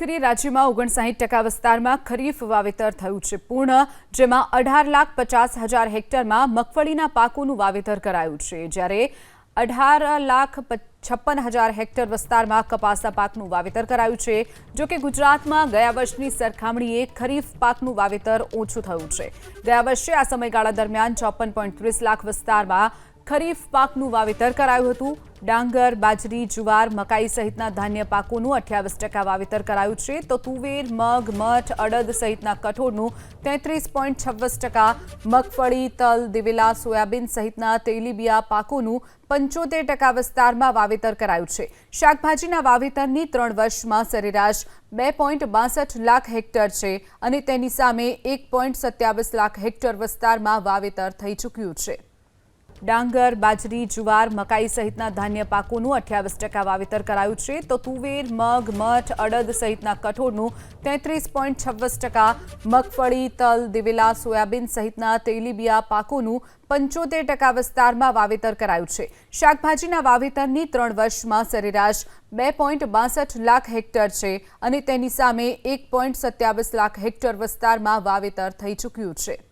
કરી રાજ્યમાં ઓગણસાઠ ટકા વિસ્તારમાં ખરીફ વાવેતર થયું છે પૂર્ણ, જેમાં અઢાર લાખ પચાસ હજાર હેક્ટરમાં મગફળીના પાકોનું વાવેતર કરાયું છે. જ્યારે અઢાર લાખ છપ્પન હજાર હેક્ટર વિસ્તારમાં કપાસના પાકનું વાવેતર કરાયું છે, જો કે ગુજરાતમાં ગયા વર્ષની સરખામણીએ ખરીફ પાકનું વાવેતર ઓછું થયું છે. ગયા વર્ષે આ સમયગાળા દરમિયાન ચોપન પોઈન્ટ ત્રીસ લાખ વિસ્તારમાં ખરીફ પાકનું વાવેતર કરાયું હતું. ડાંગર, બાજરી, જુવાર, મકાઈ સહિતના ધાન્ય પાકોનું અઠ્યાવીસ ટકા વાવેતર કરાયું છે. તો તુવેર, મગ, મઠ, અડદ સહિતના કઠોળનું તેત્રીસ પોઈન્ટ છવ્વીસ ટકા, મગફળી, તલ, દિવેલા, સોયાબીન સહિતના તેલીબિયા પાકોનું પંચોતેર ટકા વિસ્તારમાં વાવેતર કરાયું છે. શાકભાજીના વાવેતરની ત્રણ વર્ષમાં સરેરાશ બે પોઈન્ટ બાસઠ લાખ હેક્ટર છે અને તેની સામે એક પોઈન્ટ સત્યાવીસ લાખ હેક્ટર વિસ્તારમાં વાવેતર થઈ ચૂક્યું છે. ડાંગર, બાજરી, જુવાર, મકાઈ સહિતના ધાન્ય પાકોનું અઠ્યાવીસ ટકા વાવેતર કરાયું છે. તો તુવેર, મગ, મઠ, અડદ સહિતના કઠોળનું તેત્રીસ પોઈન્ટ છવ્વીસ ટકા, મગફળી, તલ, દિવેલા, સોયાબીન સહિતના તેલીબિયા પાકોનું પંચોતેર ટકા વિસ્તારમાં વાવેતર કરાયું છે. શાકભાજીના વાવેતરની ત્રણ વર્ષમાં સરેરાશ બે પોઈન્ટ બાસઠ લાખ હેક્ટર છે અને તેની સામે એક પોઈન્ટ સત્યાવીસ લાખ હેક્ટર વિસ્તારમાં વાવેતર થઈ ચૂક્યું છે.